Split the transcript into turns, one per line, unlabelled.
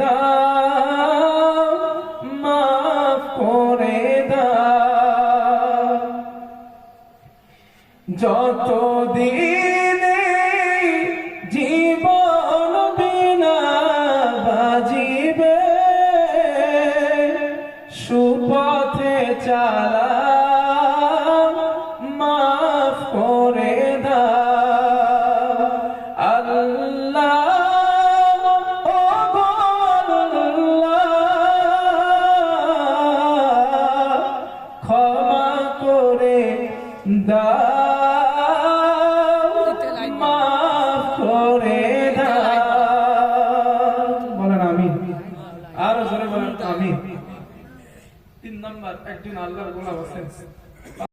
দাও, মাফ করে দাও। যত দিনে জীবন বিনা বাজিবে, সুপথে চালা মাফ করে দাও। আল্লাহ ক্ষমা করে দাও, মাফ করে বলেন আমি আরও জোরে বলেন আমি তিন নম্বর, একদিন আল্লাহর গোলাম আছেন